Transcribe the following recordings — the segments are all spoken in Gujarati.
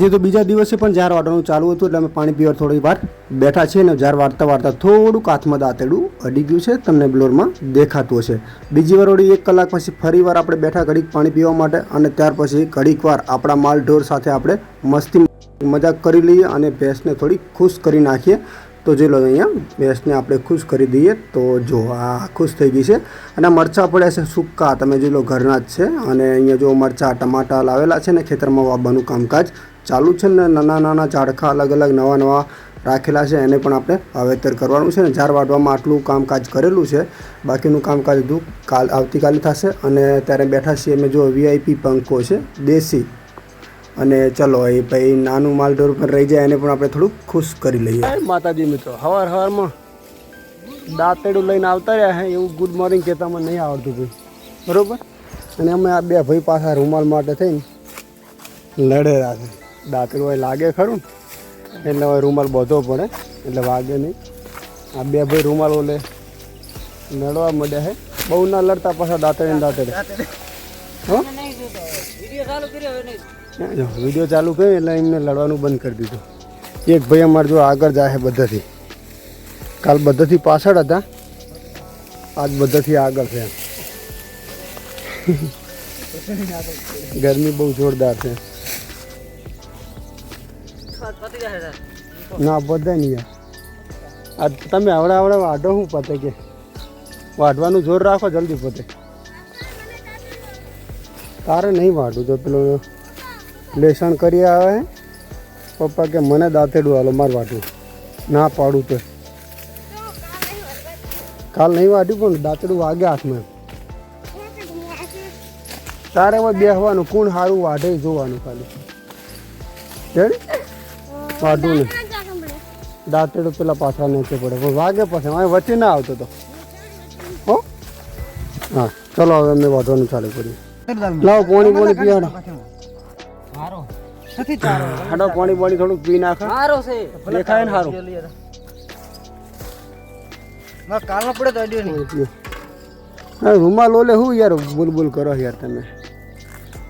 જે તો બીજા દિવસે પણ જાર વાટવાનું ચાલુ હતું એટલે અમે પાણી પીવા થોડી વાર બેઠા છીએ ને જાર વાર્તા વાર્તા થોડુંક હાથમાં દાંતેડું અડી ગયું છે, તમને બ્લોરમાં દેખાતું હશે. બીજી વાર ઓડી એક કલાક પછી ફરી વાર આપણે બેઠા ઘડીક પાણી પીવા માટે અને ત્યાર પછી ઘડીક વાર આપણા માલ ઢોર સાથે આપણે મસ્તી મજાક કરી લઈએ અને ભેંસને થોડી ખુશ કરી નાખીએ. તો જે લો અહીંયા, ભેંસને આપણે ખુશ કરી દઈએ. તો જો, આ ખુશ થઈ ગઈ છે. અને મરચાં પડ્યા છે સૂકા, તમે જોઈ લો ઘરના જ છે. અને અહીંયા જો મરચાં, ટમાટા લાવેલા છે ને ખેતરમાં વાવવાનું કામકાજ ચાલુ છે ને નાના નાના ઝાડખા અલગ અલગ નવા નવા રાખેલા છે, એને પણ આપણે વાવેતર કરવાનું છે ને. ઝાડ વાટવામાં આટલું કામકાજ કરેલું છે, બાકીનું કામકાજ બધું કાલ, આવતીકાલે થશે. અને ત્યારે બેઠા છીએ અમે જો વીઆઈપી પંખો છે, દેશી. અને ચલો, એ ભાઈ નાનું માલઢોર પર રહી જાય, એને પણ આપણે થોડુંક ખુશ કરી લઈએ. માતાજી મિત્રો, હવાર હવારમાં દાંતેડું લઈને આવતા રહ્યા હે, એવું ગુડ મોર્નિંગ કહેતા મને નહીં આવડતું ભાઈ. બરોબર? અને અમે આ બે ભાઈ પાછા રૂમાલ માટે થઈને લડેલા છે. દાંતેડું હોય લાગે ખરું એટલે હવે રૂમાલ બધો પડે. એટલે વાગે નહીં. આ બે ભાઈ રૂમાલ ઓલે લડવા મળ્યા હે. બહુ ના લડતા પાછા દાંતરે દાતરે વીડિયો ચાલુ કર્યો એટલે એમને લડવાનું બંધ કરી દીધું. એક ભાઈ અમારે જો આગળ જાય છે બધાથી. કાલ બધાથી પાછળ હતા. આજ બધાથી આગળ છે ગરમી બહુ જોરદાર છે. ના, બધા નહીં આ તમે આવડે આવડે વાઢો શું પતે કે? વાઢવાનું જોર રાખો, જલ્દી પતે. તારે નહીં વાઢું તો પેલો લેસણ કરી આવે પપ્પા કે મને દાંતેડું હાલો મારે વાટું ના પાડું તો. કાલ નહીં વાઢ્યું પણ દાંતેડું વાગે હાથમાં. તારે હવે બેસવાનું કોણ સારું વાઢે જોવાનું ખાલી. વાઢું નહીં દાંતેડું પેલા પાછા નીચે પડે. પણ વાગે પછી. વચ્ચે ના આવતો તો. હો? હા ચલો હવે અમે વાઢવાનું ચાલુ કર્યું લાવો પોણી પોણી પીવાડો હાડો પાણી પાણી થોડુંક પી નાખે. સારો છે. દેખાય ને સારું કાલનો પડે તો અડ્યો નહીં. રૂમાલ ઓલે હું યાર બુલબુલ કરો યાર તમે?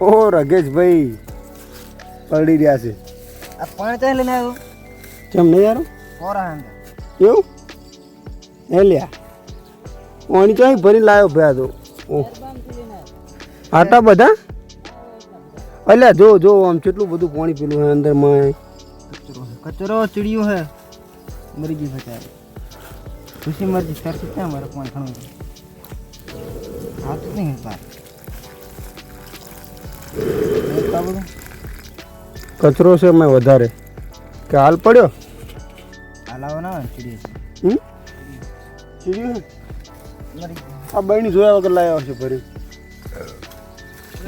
ઓ રગેશભાઈ પડી રહ્યા છે. આ પાણી ચાઈ લઈને આવ્યો? કેમ નહીં યાર કોરા એવું? એ લ્યા. પાણી ક્યાંય ભરી લાવ્યો ભાઈ તો આટા બધા? અલ્યા જો જો આમ કેટલું બધું પાણી પીલું હે અંદરમાં કચરો ચીડિયું હે. મરી ગઈ બચારી ખુશી મરજી સર ક્યાં મારે પાણી ઘણું હાથ નહીં બધું કચરો છે મેં વધારે. કે હાલ પડ્યો? આ બહેની જોયા વગર લાવ્યા છે ભરી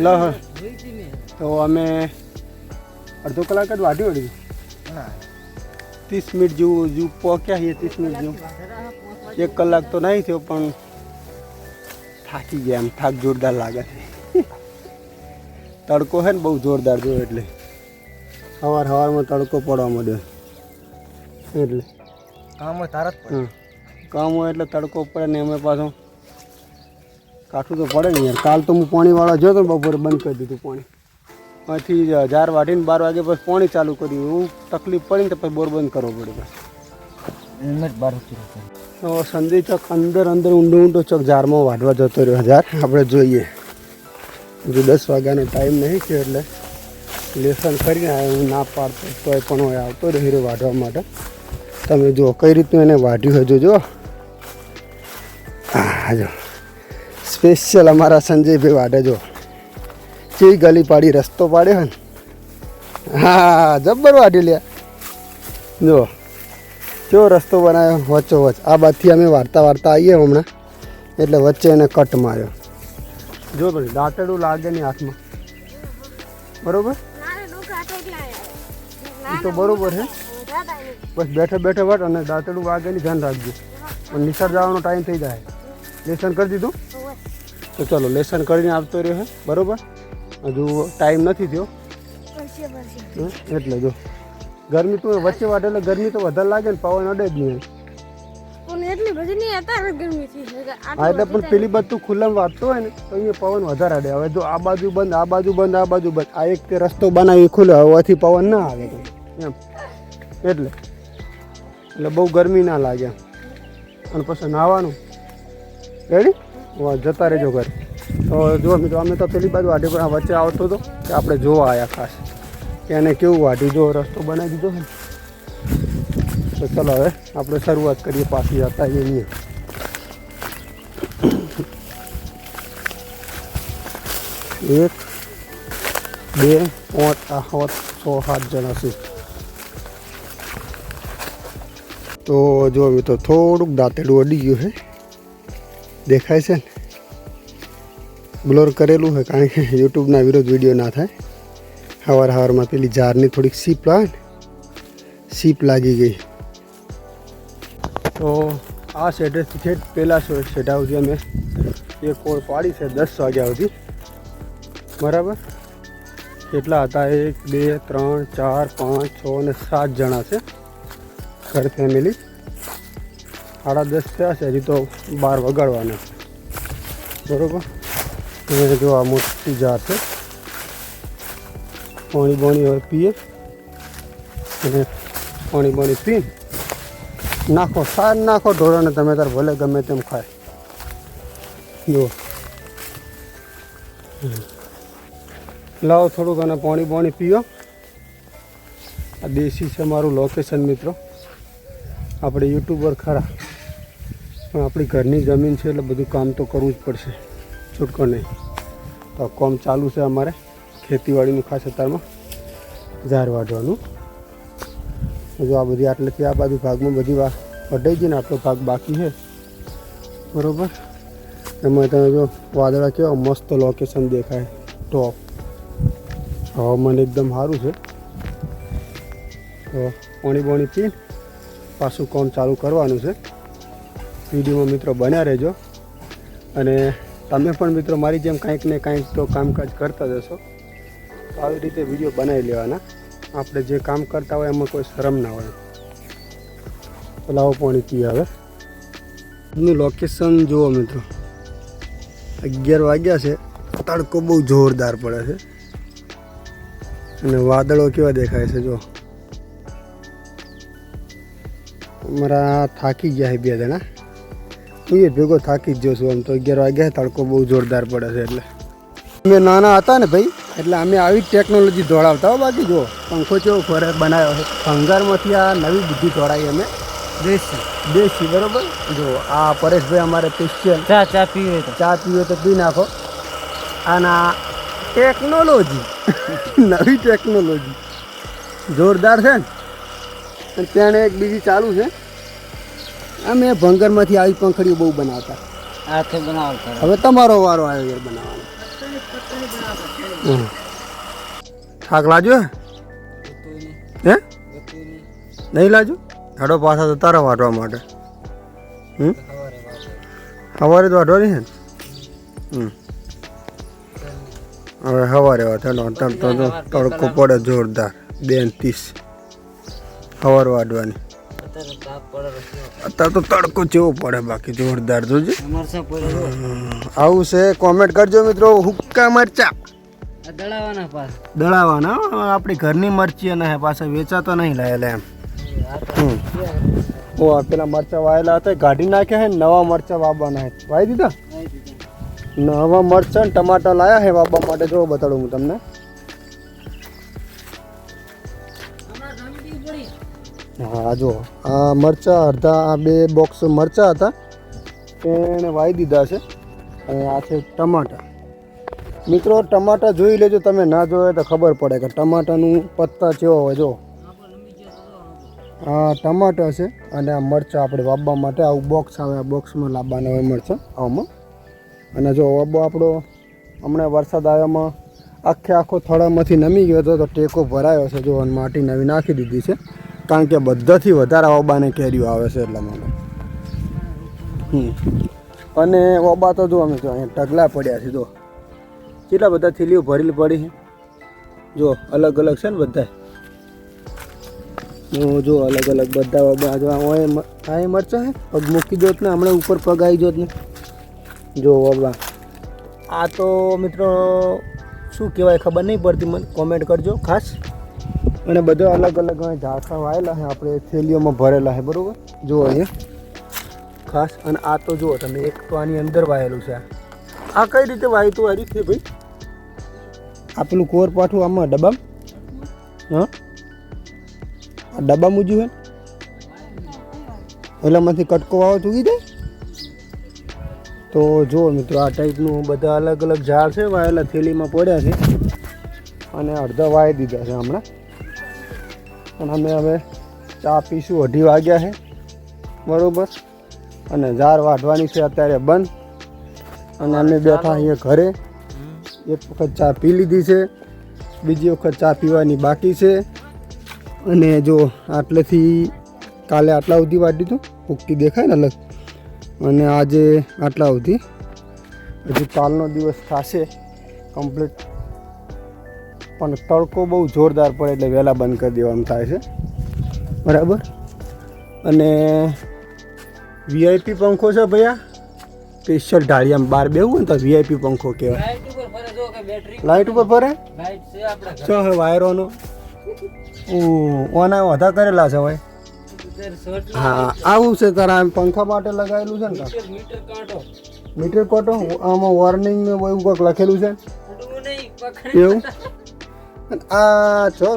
લ. તો અમે અડધો કલાક જ વાઢી વળી. ત્રીસ મિનિટ જેવું જેવું પહોંચ્યા છીએ ત્રીસ મિનિટ જેવું. એક કલાક તો નહીં થયો પણ થાકી ગયા એમ. થાક જોરદાર લાગે છે. તડકો છે ને બહુ જોરદાર જોયો એટલે. સવાર સવારમાં તડકો પડવા માંડ્યો. એટલે. કામ હોય તારા જ કામ હોય એટલે તડકો પડે ને અમે પાછો કાઠું તો પડે ને યાર. કાલ તો હું પાણીવાળા જોયો તો બપોરે બંધ કરી દીધું પાણી. અહીંથી હજાર વાટીને બાર વાગે પછી પાણી ચાલુ કર્યું. એવું તકલીફ પડી ને તો પછી બોર બંધ કરવો પડે પછી. જ બાર તો સંજય ચોક અંદર અંદર ઊંડો ઊંડો ચક ઝારમાં વાઢવા જતો રહ્યો હજાર આપણે જોઈએ. હજુ દસ વાગ્યાનો ટાઈમ નહીં છે એટલે. લેસન કરીને હું ના પાડતો તોય પણ હું આવતો રહ્યો વાઢવા માટે. તમે જુઓ કઈ રીતનું એને વાઢ્યું હજુ જો હા જો. સ્પેશિયલ અમારા સંજયભાઈ વાઢે, જો. ચી ગલી પાડી, રસ્તો પાડ્યો ને. હા, જબ્બર વાઢી લ્યા. જુઓ કેવો રસ્તો બનાવ્યો, વચ્ચો વચ આ બાજુથી અમે વાર્તા વાર્તા આવીએ હમણાં. એટલે વચ્ચે એને કટ માર્યો. જો ભાઈ, દાંતડું લાગે નહીં હાથમાં. બરોબર? એ તો બરોબર છે બસ બેઠે બેઠે વટ અને દાંતડું વાગે નહીં ધ્યાન રાખજો. પણ નિસર જવાનો ટાઈમ થઈ જાય. લેસન કરી દીધું? તો ચલો લેસન કરીને આવતો રહ્યો છે બરોબર? હજુ ટાઈમ નથી થયો. હં? એટલે જો. ગરમી તો વચ્ચે વાટે એટલે ગરમી તો વધારે લાગે ને પવન અડે જ નહીં. હા એટલે પણ પેલી બાજુ ખુલ્લામાં વાંચતો હોય ને તો અહીંયા પવન વધારે અડે. હવે જો આ બાજુ બંધ આ બાજુ બંધ આ બાજુ બંધ. આ એક તે રસ્તો બનાવી ખુલ્લો હવાથી પવન ના આવે. એમ. એટલે. એટલે બહુ ગરમી ના લાગે. અને પછી નાહવાનું રેડી વાહ, જતા રહેજો ઘરે. તો જો મિત્રો અમે તો પેલી બાજુ વાઢી પણ વચ્ચે આવતો હતો કે આપણે જોવા આવ્યા ખાસ. કે એને કેવું વાઢી જો રસ્તો બનાવી દીધો છે તો ચલો હવે આપણે શરૂઆત કરીએ પાછી જતા એની. એક બે પાંચ આઠ છ સાત જણા છે તો જો તો થોડુંક દાંતેડું અડી ગયું છે દેખાય છે ને? બ્લોર કરેલું છે કારણ કે યુટ્યુબના વિરોધ વીડિયો ના થાય. હવાર હવારમાં પેલી જારની થોડીક સીપ લાવે ને, સીપ લાગી ગઈ. તો આ સેટેથી છે પહેલાં શેઢા સુધી અમે એક કોળ પાડી છે દસ વાગ્યા સુધી. બરાબર? કેટલા હતા? એક, બે, ત્રણ, ચાર, પાંચ, છ અને સાત જણા છે. ઘર ફેમિલી સાડા દસ થયા છે, હજી તો બાર વગાડવાના. બરાબર? અને જો આ મોટી જાર છે. પાણી બાણી હવે પીએ. અને પાણી બાણી પી. નાખો, સાર નાખો ઢોરાને તમે તાર ભલે ગમે તેમ ખાય. જો. લાવો થોડુંક અને પાણી બાણી પીઓ. આ દેશી છે મારું લોકેશન મિત્રો. આપણે યુટ્યુબર ખરા. પણ આપણી ઘરની જમીન છે એટલે બધું કામ તો કરવું જ પડશે. છૂટકો નહીં. તો કામ ચાલુ છે અમારે ખેતીવાડીનું ખાસ અત્યારમાં. ઝાર વાઢવાનું. જો આ બધી આટલેથી આ બાજુ ભાગમાં બધી વા અઢાઈ ગઈ ને આટલો ભાગ બાકી છે. બરાબર? એમાં તમે જો વાદળા કેવા મસ્ત લોકેશન દેખાય. ટોપ હવામાન એકદમ સારું છે. તો પાણી બાણી પી. પાછું કામ ચાલુ કરવાનું છે. વિડીયોમાં મિત્રો બન્યા રહેજો. અને તમે પણ મિત્રો મારી જેમ કાંઈક ને કાંઈક તો કામકાજ કરતા જશો. તો આવી રીતે વીડિયો બનાવી લેવાના. આપણે જે કામ કરતા હોય એમાં કોઈ શરમ ના હોય. તો લાવો પાણી પી આવે એમનું લોકેશન જુઓ મિત્રો. અગિયાર વાગ્યા છે. તડકો બહુ જોરદાર પડે છે. અને વાદળો કેવા દેખાય છે જો અમારા થાકી ગયા છે બે જણા. હું એ ભેગો થાકી જ જશું આમ તો અગિયાર વાગ્યા છે તડકો બહુ જોરદાર પડે છે એટલે. અમે નાના હતા ને ભાઈ એટલે અમે આવી ટેકનોલોજી દોડાવતા હો બાકી જો પંખો કેવો ફરે બનાવ્યો છે. ભંગારમાંથી આ નવી બુદ્ધિ દોડાવી અમે. દેશી. દેશી બરોબર? જો આ પરેશભાઈ અમારે સ્પેશિયલ ચા ચા પીવે ચા પીવે તો પી નાખો. આના ટેકનોલોજી. નવી ટેકનોલોજી. જોરદાર છે ને? અને ત્યાં એક બીજી ચાલુ છે. અમે ભંગરમાંથી આવી પંખડીઓ બહુ બનાવતા. હાથે બનાવતા. હવે તમારો વારો આવ્યો યાર બનાવવાનો. થાક લાજો હે? નહીં લાજો હાડો પાછા તો તારા વાટવા માટે. હમ? સવારે તો વાટવાની છે ને? હમ. હવે સવારે વાત તડકો પડે જોરદાર. બેન ત્રીસ. સવાર વાડવાની અત્યારે તો તડકો જેવો પડે બાકી જોરદાર જોજે. આવું છે કોમેન્ટ કરજો મિત્રો હુક્કા મરચા. દળાવાના પાસ. દળાવાના આપણી ઘરની મરચી અને પાછા વેચાતો નહીં લાયેલા એમ. ઓ આ પેલા મરચા વાયેલા હતા ગાઢી કાઢી નાખ્યા હે નવા મરચા વાવવાના હે. વાવી દીધા. નવા મરચા ને ટમાટા લાયા હે વાવવા માટે. જો બતાડું હું તમને. હા જો આ મરચાં, અડધા, આ બે બોક્સ મરચા હતા. એને વાવી દીધા છે. અને આ છે ટમાટા. મિત્રો, ટમાટા જોઈ લેજો, તમે ના જોયે તો ખબર પડે કે ટમાટાનું પત્તા કેવો હોય જો આ ટમાટા છે અને આ મરચાં આપણે વાવવા માટે આવું બોક્સ આવે, આ બોક્સમાં લાવવાના હોય મરચાં, આમાં. અને જો વાબો આપણો, હમણાં વરસાદ આવ્યામાં આખે આખો થડામાંથી નમી ગયો હતો, તો ટેકો ભરાયો છે જો માટી નવી નાખી દીધી છે. કારણ કે બધાથી વધારે ઓબાને કેરીઓ આવે છે એટલા માટે. અને ઓબા તો જો અમે જો અહીંયા ટગલા પડ્યા છે, જો. કેટલા બધા થેલીઓ ભરેલી પડી છે. જો, અલગ અલગ છે ને બધા? હું જો, અલગ અલગ બધા બાજુ હોય આ મરચા હે પગ મૂકી જોત ને, હમણાં ઉપર પગ આવી જોત ને. જો બાબા આ તો મિત્રો, શું કહેવાય ખબર નહીં પડતી, મને કોમેન્ટ કરજો, ખાસ. અને બધા અલગ અલગ ઝાડખા વાયેલા છે. આપણે થેલીઓમાં ભરેલા છે બરાબર? જુઓ અહીંયા. ખાસ અને આ તો જુઓ તમે એક તો આની અંદર વાયેલું છે. આ. કઈ રીતે વાયું તું છે ભાઈ આ પેલું કોર પાઠું આમાં ડબ્બા હા? આ ડબ્બા મૂજ્યું હે ઓલામાંથી કટકો વાવો ચૂકી દે તો જુઓ મિત્રો આ ટાઈપનું બધા અલગ અલગ ઝાડ છે વાયેલા થેલીમાં પડ્યા છે. અને અડધા વાવી દીધા છે હમણાં. અને અમે હવે ચા પીશું અઢી વાગ્યા છે બરાબર? અને ઝાર વાઢવાની છે અત્યારે બંધ. અને અમે બેઠા અહીંયા ઘરે. એક વખત ચા પી લીધી છે બીજી વખત ચા પીવાની બાકી છે. અને જો આટલેથી કાલે આટલા સુધી વાટી હતું ઉગતી દેખાય ને અલગ. અને આજે આટલા સુધી. હજી કાલનો દિવસ થશે કમ્પ્લીટ પણ તડકો બહુ જોરદાર પડે એટલે વહેલા બંધ કરી દેવાનું થાય છે. બરાબર? અને વીઆઈપી પંખો છે ભૈયા? સ્પેશિયલ ઢાળિયામાં બહાર બેવું ને તો વીઆઈપી પંખો કહેવાય. લાઇટ ઉપર ફરે ચો હવે વાયરોનો? ઓના વધા કરેલા છે ભાઈ હા આવું છે તારા પંખા માટે લગાવેલું છે ને? મીટર કોટો. આમાં વોર્નિંગ ને એવું કંઈક લખેલું છે? એવું? આ છો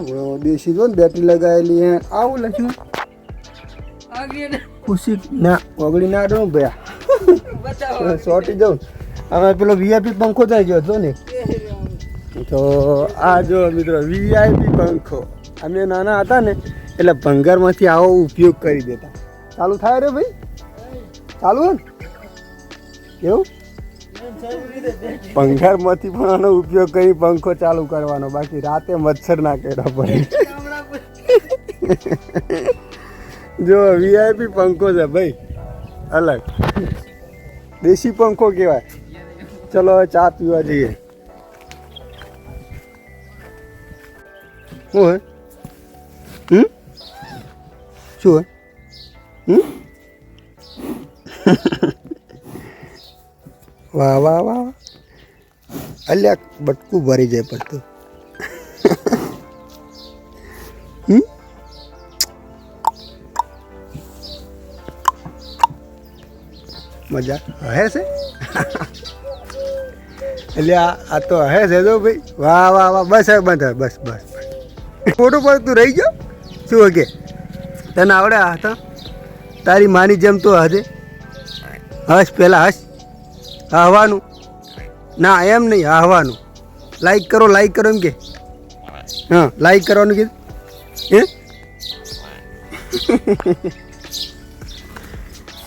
દેશી જો ને બેટરી લગાવેલી હે. આવું લખ્યું. ખુશી ના ઓગળી ના ડો ભયા. સોટી જાઉં. હવે પેલો વીઆઈપી પંખો થઈ ગયો હતો ને. તો આ જો મિત્રો વીઆઈપી પંખો. અમે નાના હતા ને એટલે ભંગારમાંથી આવો ઉપયોગ કરી દેતા. ચાલુ થાય રે ભાઈ? ચાલુ હે ને? એવું? ભંગારમાંથી પણ આનો ઉપયોગ કરી પંખો ચાલુ કરવાનો. બાકી રાતે મચ્છર ના કર્યા પડે. જો વીઆઈપી પંખો છે ભાઈ. અલગ. દેશી પંખો કહેવાય. ચલો, હવે ચા પીવા જઈએ. શું હે હમ? શું હે હમ? વાહ વાહ વાહ અલ્યા, બટકું ભરી જાય પડતું હમ? મજા? હે છે? એટલે આ તો હે છે જો ભાઈ. વાહ વાહ વાહ. બસ, હવે બંધ બસ બસ ફોટો પર તું રહી ગયો? શું કે તને આવડે આ હતા? તારી માની જેમ તો હજે. હશ પહેલાં હસ. હવાનું ના એમ નહીં હવાનું લાઈક કરો લાઈક કરો એમ કે. હા લાઈક કરવાનું કીધું હે?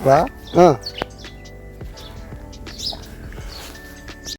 વાહ. હા.